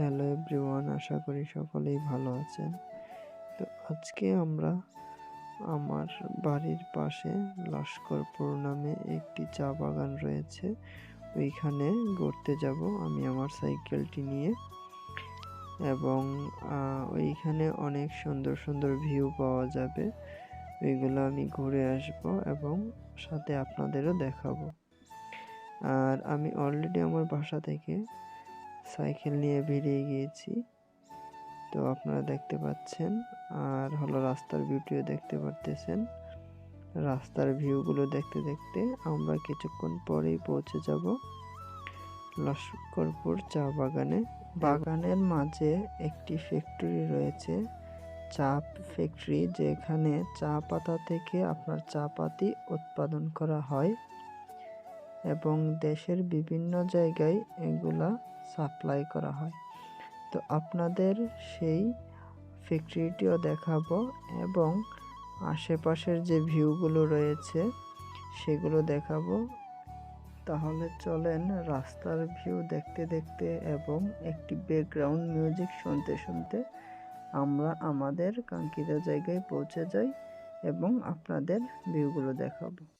Hello everyone, আশা করি সকলেই ভালো আছেন। তো আজকে আমরা আমার বাড়ির পাশে লস্করপুর নামে একটি চা বাগান রয়েছে। ওইখানে ঘুরতে যাব আমি আমার সাইকেলটি নিয়ে। এবং ওইখানে অনেক সুন্দর সুন্দর ভিউ পাওয়া যাবে। ওইগুলো আমি ঘুরে আসব এবং সাথে আপনাদেরও দেখাবো। আর আমি অলরেডি আমার বাসা থেকে সাইকেল নিয়ে বেরিয়ে গিয়েছি। তো আপনারা দেখতে পাচ্ছেন, আর হলো রাস্তার ভিউটিও দেখতে পারতেছেন। রাস্তার ভিউগুলো দেখতে দেখতে আমরা কিছুক্ষণ পরেই পৌঁছে যাব লস্করপুর চা বাগানে। বাগানের মাঝে একটি ফ্যাক্টরি রয়েছে, চা ফ্যাক্টরি যেখানে চা পাতা থেকে আপনার চা পাতি উৎপাদন করা হয়। এবং দেশের বিভিন্ন জায়গায় এগুলা সাপ্লাই করা হয়। তো আপনাদের সেই ফ্যাক্টরিটিও দেখাবো এবং আশেপাশের যে ভিউগুলো রয়েছে, সেগুলো দেখাবো। তাহলে চলেন রাস্তার ভিউ দেখতে দেখতে এবং একটি ব্যাকগ্রাউন্ড মিউজিক শুনতে শুনতে আমরা আমাদের কাঙ্ক্ষিত জায়গায় পৌঁছে যাই এবং আপনাদের ভিউগুলো দেখাবো।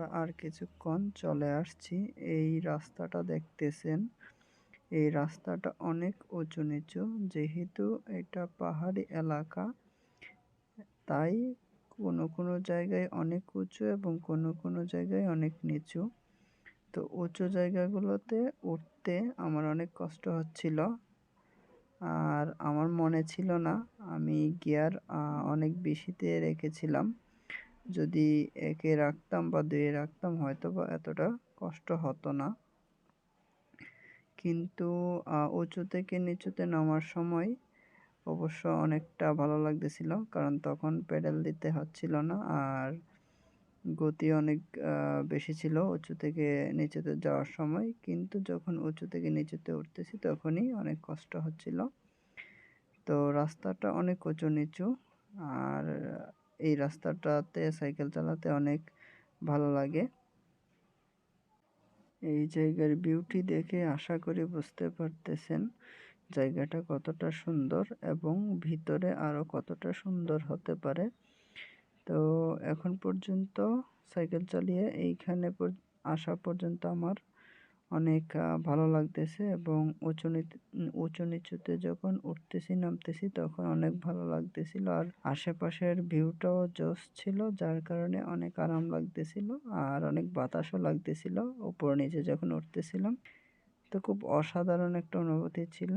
আমরা আর কিছুক্ষণ চলে আসছি। এই রাস্তাটা দেখতেছেন। এই রাস্তাটা অনেক উঁচু নিচু। যেহেতু এটা পাহাড়ি এলাকা, তাই কোনো কোনো জায়গায় অনেক উঁচু এবং কোনো কোনো জায়গায় অনেক নিচু। তো উঁচু জায়গাগুলোতে উঠতে আমার অনেক কষ্ট হচ্ছিল। আর আমার মনে ছিল না, আমি গিয়ার অনেক বেশিতে রেখেছিলাম। যদি একে রাখতাম বা দুয়ে রাখতাম হয়তো বা এতটা কষ্ট হতো না। কিন্তু উঁচু থেকে নিচুতে নামার সময় অবশ্য অনেকটা ভালো লাগতেছিল, কারণ তখন পেডেল দিতে হচ্ছিল না আর গতি অনেক বেশি ছিল উঁচু থেকে নিচুতে যাওয়ার সময়। কিন্তু যখন উঁচু থেকে নিচুতে উঠতেছি, তখনই অনেক কষ্ট হচ্ছিল। তো রাস্তাটা অনেক উঁচু নিচু আর এই রাস্তাটাতে সাইকেল চালাতে অনেক ভালো লাগে। এই জায়গার বিউটি দেখে আশা করি বুঝতে পারতেছেন জায়গাটা কতটা সুন্দর এবং ভিতরে আরও কতটা সুন্দর হতে পারে। তো এখন পর্যন্ত সাইকেল চালিয়ে এইখানে আসা পর্যন্ত আমার অনেক ভালো লাগতেছে এবং উঁচু উঁচু নিচুতে যখন উঠতেছি, নামতেছি তখন অনেক ভালো লাগতেছিল। আর আশেপাশের ভিউটাও জোস ছিল, যার কারণে অনেক আরাম লাগতেছিল আর অনেক বাতাসও লাগতেছিল উপর নিচে যখন উঠতেছিলাম। তো খুব অসাধারণ একটা অনুভূতি ছিল।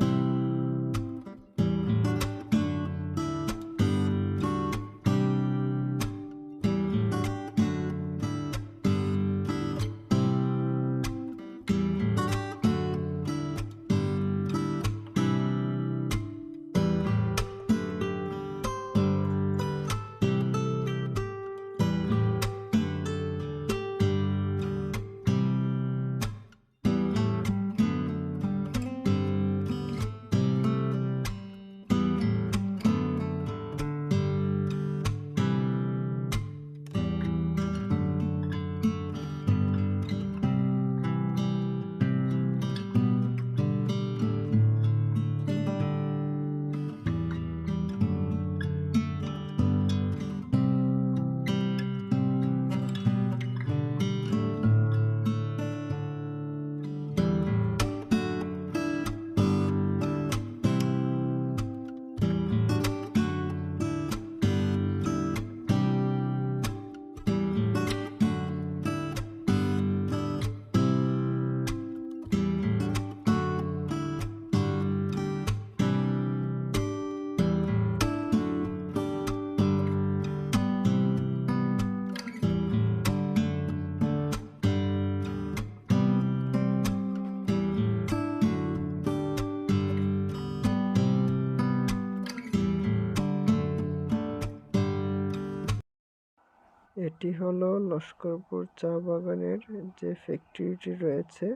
এটি হলো লস্করপুর চা বাগানের যে ফ্যাক্টরিটি রয়েছে,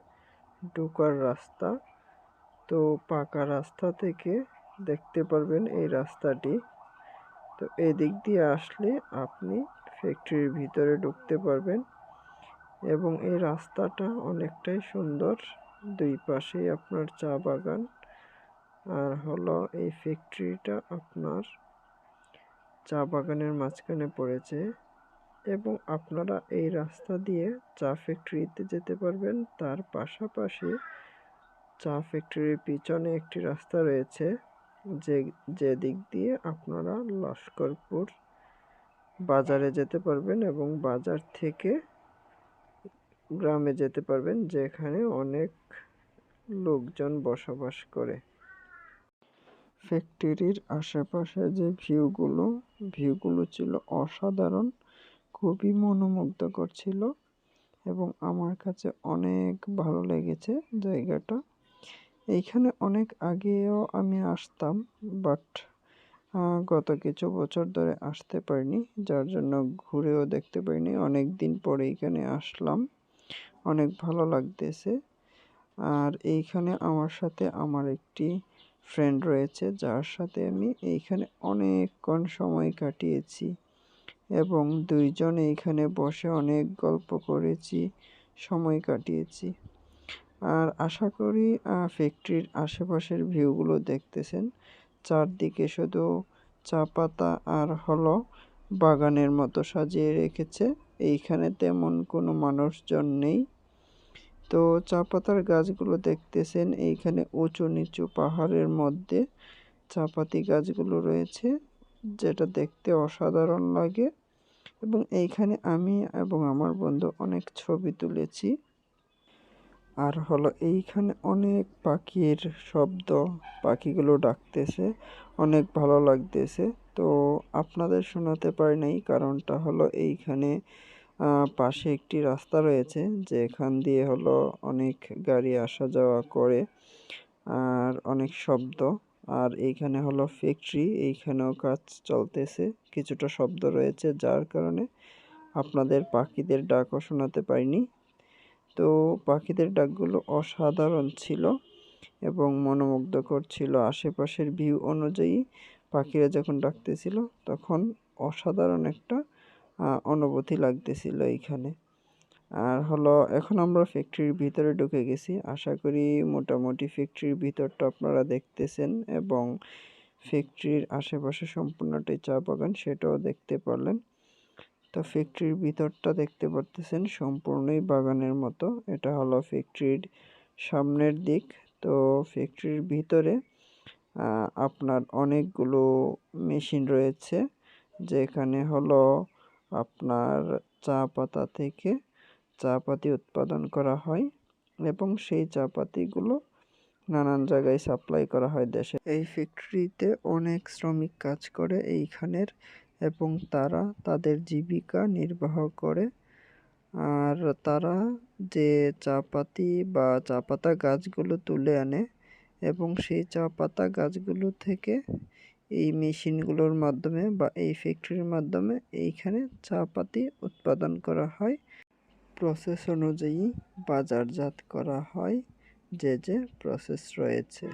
ঢোকার রাস্তা। তো পাকা রাস্তা থেকে দেখতে পারবেন এই রাস্তাটি। তো এদিক দিয়ে আসলে আপনি ফ্যাক্টরির ভিতরে ঢুকতে পারবেন এবং এই রাস্তাটা অনেকটাই সুন্দর। দুই পাশেই আপনার চা বাগান আর হলো এই ফ্যাক্টরিটা আপনার চা বাগানের মাঝখানে পড়েছে। এবং আপনারা এই রাস্তা দিয়ে চা ফ্যাক্টরিতে যেতে পারবেন। তার পাশাপাশি চা ফ্যাক্টরির পিছনে একটি রাস্তা রয়েছে, যে যে দিক দিয়ে আপনারা লস্করপুর বাজারে যেতে পারবেন এবং বাজার থেকে গ্রামে যেতে পারবেন, যেখানে অনেক লোকজন বসবাস করে। ফ্যাক্টরির আশেপাশে যে ভিউগুলো ভিউগুলো ছিল অসাধারণ। খুবই মনোমুগ্ধকর ছিল এবং আমার কাছে অনেক ভালো লেগেছে জায়গাটা। এইখানে অনেক আগেও আমি আসতাম বাট গত কিছু বছর ধরে আসতে পারিনি, যার জন্য ঘুরেও দেখতে পারিনি। অনেক দিন পরে এইখানে আসলাম, অনেক ভালো লাগতেছে। আর এইখানে আমার সাথে আমার একটি ফ্রেন্ড রয়েছে, যার সাথে আমি এইখানে অনেকক্ষণ সময় কাটিয়েছি। এবং দুইজন এইখানে বসে অনেক গল্প করেছি, সময় কাটিয়েছি। আর আশা করি ফ্যাক্টরির আশেপাশের ভিউগুলো দেখতেছেন। চারদিকে শুধু চা পাতা আর হলো বাগানের মতো সাজিয়ে রেখেছে। এইখানে তেমন কোনো মানুষজন নেই। তো চা পাতার গাছগুলো দেখতেছেন, এইখানে উঁচু নিচু পাহাড়ের মধ্যে চাপাতি গাছগুলো রয়েছে। যেটা দেখতে অসাধারণ লাগে। এবং এইখানে আমি এবং আমার বন্ধু অনেক ছবি তুলেছি। আর হলো এইখানে অনেক পাখির শব্দ, পাখিগুলো ডাকতেছে, অনেক ভালো লাগতেছে। তো আপনাদের শোনাতে পারি নাই, কারণটা হলো এইখানে পাশে একটি রাস্তা রয়েছে, যেখান দিয়ে হলো অনেক গাড়ি আসা যাওয়া করে, আর অনেক শব্দ। আর এইখানে হলো ফ্যাক্টরি এইখানেও কাজ চলতেছে। কিছুটা শব্দ রয়েছে যার কারণে আপনাদের পাখিদের ডাকও শোনাতে পারিনি। তো পাখিদের ডাকগুলো অসাধারণ ছিল এবং মনোমুগ্ধকর ছিল। আশেপাশের ভিউ অনুযায়ী পাখিরা যখন ডাকতেছিল, তখন অসাধারণ একটা অনুভূতি লাগতেছিল এইখানে। আর হলো, এখন আমরা ফ্যাক্টরির ভিতরে ঢুকে গেছি। আশা করি মোটামুটি ফ্যাক্টরির ভিতরটা আপনারা দেখতেছেন এবং ফ্যাক্টরির আশেপাশে সম্পূর্ণটাই চা বাগান সেটাও দেখতে পারলেন। তো ফ্যাক্টরির ভিতরটা দেখতে পারতেছেন, সম্পূর্ণই বাগানের মতো। এটা হলো ফ্যাক্টরির সামনের দিক। তো ফ্যাক্টরির ভিতরে আপনার অনেকগুলো মেশিন রয়েছে, যেখানে হলো আপনার চা পাতা থেকে চা পাতি উৎপাদন করা হয় এবং সেই চা পাতিগুলো নানান জায়গায় সাপ্লাই করা হয় দেশে। এই ফ্যাক্টরিতে অনেক শ্রমিক কাজ করে এইখানের এবং তারা তাদের জীবিকা নির্বাহ করে। আর তারা যে চা পাতি বা চা পাতা গাছগুলো তুলে আনে এবং সেই চা পাতা গাছগুলো থেকে এই মেশিনগুলোর মাধ্যমে বা এই ফ্যাক্টরির মাধ্যমে এইখানে চা পাতি উৎপাদন করা হয়। প্রসেস অনুযায়ী বাজারজাত করা হয় যে যে প্রসেস রয়েছে।